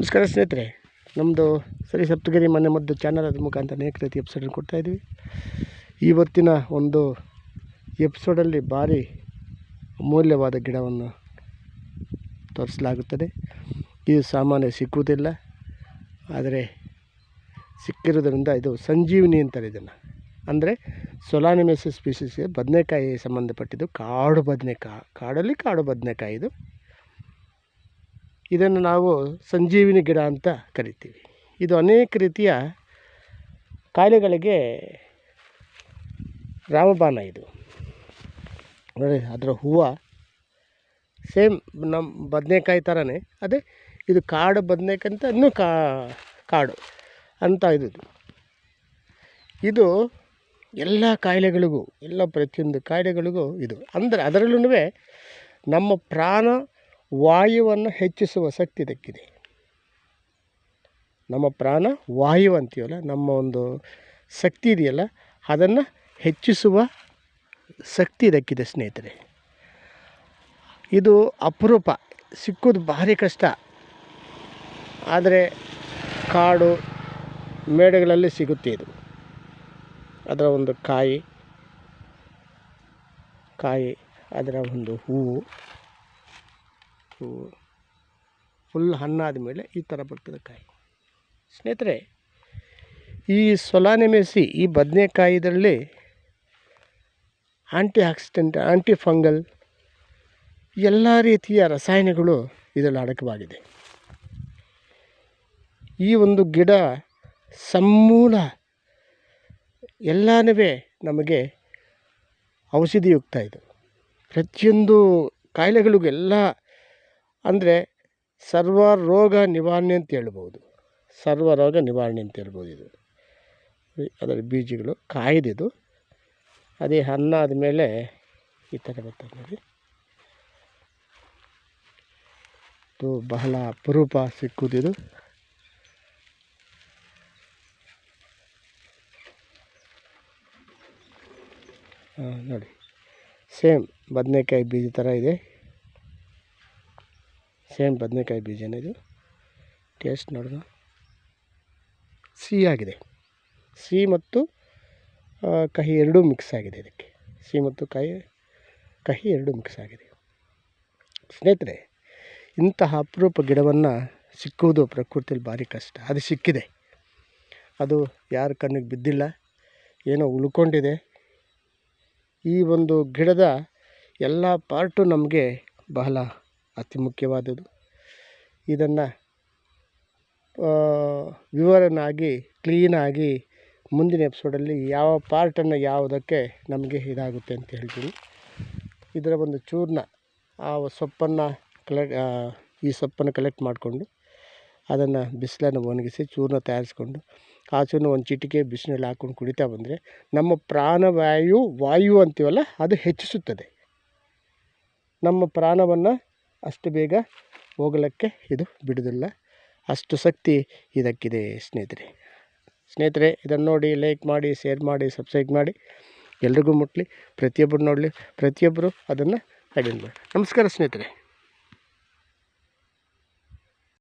ನಮಸ್ಕಾರ ಸ್ನೇಹಿತರೆ ನಮ್ಮದು ಸರಿ ಸಪ್ತಗಿರಿ ಮನೆ ಮದ್ದು ಚಾನಲ್ ಅದ್ರ ಮುಖಾಂತರ ಅನೇಕ ರೀತಿ ಎಪಿಸೋಡನ್ನು ಕೊಡ್ತಾಯಿದ್ವಿ ಇವತ್ತಿನ ಒಂದು ಎಪಿಸೋಡಲ್ಲಿ ಭಾರಿ ಅಮೂಲ್ಯವಾದ ಗಿಡವನ್ನು ತೋರಿಸಲಾಗುತ್ತದೆ. ಇದು ಸಾಮಾನ್ಯ ಸಿಕ್ಕುವುದಿಲ್ಲ, ಆದರೆ ಸಿಕ್ಕಿರೋದರಿಂದ ಇದು ಸಂಜೀವಿನಿ ಅಂತಾರೆ ಇದನ್ನು. ಅಂದರೆ ಸೊಲಾನಿಮೆಸಿಸ್ ಸ್ಪೀಸೀಸ್ ಬದನೆಕಾಯಿ ಸಂಬಂಧಪಟ್ಟಿದ್ದು ಕಾಡು ಬದನೆಕಾಯಿ, ಕಾಡಲ್ಲಿ ಕಾಡು ಬದನೆಕಾಯಿ ಇದು. ಇದನ್ನು ನಾವು ಸಂಜೀವಿನಿ ಗಿಡ ಅಂತ ಕರಿತೀವಿ. ಇದು ಅನೇಕ ರೀತಿಯ ಕಾಯಿಲೆಗಳಿಗೆ ರಾಮಬಾಣ ಇದು. ನೋಡಿ, ಅದರ ಹೂವು ಸೇಮ್ ನಮ್ಮ ಬದನೆಕಾಯಿ ಥರನೇ, ಅದೇ ಇದು ಕಾಡು ಬದನೆಕಾಯಿ ಅಂತ ಇನ್ನೂ ಕಾಡು ಅಂತ ಇದು. ಇದು ಎಲ್ಲ ಕಾಯಿಲೆಗಳಿಗೂ, ಎಲ್ಲ ಪ್ರತಿಯೊಂದು ಕಾಯಿಲೆಗಳಿಗೂ ಇದು. ಅಂದರೆ ಅದರಲ್ಲೂ ನಮ್ಮ ಪ್ರಾಣ ವಾಯುವನ್ನು ಹೆಚ್ಚಿಸುವ ಶಕ್ತಿ ಇದಕ್ಕಿದೆ. ನಮ್ಮ ಪ್ರಾಣ ವಾಯು ಅಂತೀವಲ್ಲ, ನಮ್ಮ ಒಂದು ಶಕ್ತಿ ಇದೆಯಲ್ಲ, ಅದನ್ನು ಹೆಚ್ಚಿಸುವ ಶಕ್ತಿ ಇದಕ್ಕಿದೆ ಸ್ನೇಹಿತರೆ. ಇದು ಅಪರೂಪ ಸಿಕ್ಕೋದು ಭಾರಿ ಕಷ್ಟ. ಆದರೆ ಕಾಡು, ಮೇಡಗಳಲ್ಲಿ ಸಿಗುತ್ತೆ ಇದು. ಅದರ ಒಂದು ಕಾಯಿ ಕಾಯಿ, ಅದರ ಒಂದು ಹೂವು. ಫುಲ್ ಹಣ್ಣಾದ ಮೇಲೆ ಈ ಥರ ಬರ್ತದೆ ಕಾಯಿ. ಸ್ನೇಹಿತರೆ, ಈ ಸೊಲಾನೆಮೆಸಿ, ಈ ಬದನೆಕಾಯಿದಲ್ಲಿ ಆ್ಯಂಟಿ ಆಕ್ಸಿಡೆಂಟ್ ಆ್ಯಂಟಿ ಫಂಗಲ್ ಎಲ್ಲ ರೀತಿಯ ರಸಾಯನಗಳು ಇದರಲ್ಲಿ ಅಡಕವಾಗಿದೆ. ಈ ಒಂದು ಗಿಡ ಸಮೂಲ ಎಲ್ಲನೂ ನಮಗೆ ಔಷಧಿಯುಕ್ತ ಇದು. ಪ್ರತಿಯೊಂದು ಕಾಯಿಲೆಗಳಿಗೆಲ್ಲ ಅಂದರೆ ಸರ್ವ ರೋಗ ನಿವಾರಣೆ ಅಂತ ಹೇಳ್ಬೋದು. ಸರ್ವ ರೋಗ ನಿವಾರಣೆ ಅಂತ ಹೇಳ್ಬೋದು ಇದು. ಅದರ ಬೀಜಗಳು ಕಾಯ್ದಿದು ಅದೇ ಅನ್ನ ಆದಮೇಲೆ ಈ ಥರ ಬರ್ತದೆ ನೋಡಿ. ಇದು ಬಹಳ ಅಪರೂಪ ಸಿಕ್ಕುದಿದು ನೋಡಿ. ಸೇಮ್ ಬದನೆಕಾಯಿ ಬೀಜ ಥರ ಇದೆ. ಸೇಮ್ ಬದನೆಕಾಯಿ ಬೀಜನೇ ಇದು? ಟೇಸ್ಟ್ ನೋಡೋಣ ಆಗಿದೆ. ಸಿಹಿ ಮತ್ತು ಕಹಿ ಎರಡೂ ಮಿಕ್ಸ್ ಆಗಿದೆ ಇದಕ್ಕೆ. ಸಿಹಿ ಮತ್ತು ಕಾಯಿ ಕಹಿ ಎರಡೂ ಮಿಕ್ಸ್ ಆಗಿದೆ. ಸ್ನೇಹಿತರೆ, ಇಂತಹ ಅಪರೂಪ ಗಿಡವನ್ನು ಸಿಕ್ಕುವುದು ಪ್ರಕೃತಿಯಲ್ಲಿ ಭಾರಿ ಕಷ್ಟ. ಅದು ಸಿಕ್ಕಿದೆ. ಅದು ಯಾರ ಕಣ್ಣಿಗೆ ಬಿದ್ದಿಲ್ಲ, ಏನೋ ಉಳ್ಕೊಂಡಿದೆ. ಈ ಒಂದು ಗಿಡದ ಎಲ್ಲ ಪಾರ್ಟು ನಮಗೆ ಬಹಳ ಅತಿ ಮುಖ್ಯವಾದದ್ದು. ಇದನ್ನು ವಿವರನಾಗಿ ಕ್ಲೀನಾಗಿ ಮುಂದಿನ ಎಪಿಸೋಡಲ್ಲಿ ಯಾವ ಪಾರ್ಟನ್ನು ಯಾವುದಕ್ಕೆ ನಮಗೆ ಇದಾಗುತ್ತೆ ಅಂತ ಹೇಳ್ತೀನಿ. ಇದರ ಒಂದು ಚೂರ್ಣ, ಆ ಸೊಪ್ಪನ್ನು ಕಲೆಕ್ಟ್ ಈ ಸೊಪ್ಪನ್ನು ಕಲೆಕ್ಟ್ ಮಾಡಿಕೊಂಡು, ಅದನ್ನು ಬಿಸಿಲನ್ನು ಒಣಗಿಸಿ ಚೂರ್ಣ ತಯಾರಿಸ್ಕೊಂಡು, ಆ ಚೂರ್ಣ ಒಂದು ಚಿಟಿಕೆ ಬಿಸಿಲಲ್ಲಿ ಹಾಕ್ಕೊಂಡು ಕುಡಿತಾ ಬಂದರೆ ನಮ್ಮ ಪ್ರಾಣವಾಯು ವಾಯು ಅಂತೀವಲ್ಲ, ಅದು ಹೆಚ್ಚಿಸುತ್ತದೆ. ನಮ್ಮ ಪ್ರಾಣವನ್ನು ಅಷ್ಟು ಬೇಗ ಹೋಗಲಿಕ್ಕೆ ಇದು ಬಿಡೋದಿಲ್ಲ ಅಷ್ಟು ಶಕ್ತಿ ಇದಕ್ಕಿದೆ ಸ್ನೇಹಿತರೆ. ಸ್ನೇಹಿತರೆ, ಇದನ್ನು ನೋಡಿ ಲೈಕ್ ಮಾಡಿ ಶೇರ್ ಮಾಡಿ ಸಬ್ಸ್ಕ್ರೈಬ್ ಮಾಡಿ. ಎಲ್ರಿಗೂ ಮುಟ್ಟಲಿ ಪ್ರತಿಯೊಬ್ಬರು ನೋಡಲಿ. ಪ್ರತಿಯೊಬ್ಬರು ಅದನ್ನು ಮಾಡಿ. ನಮಸ್ಕಾರ ಸ್ನೇಹಿತರೆ.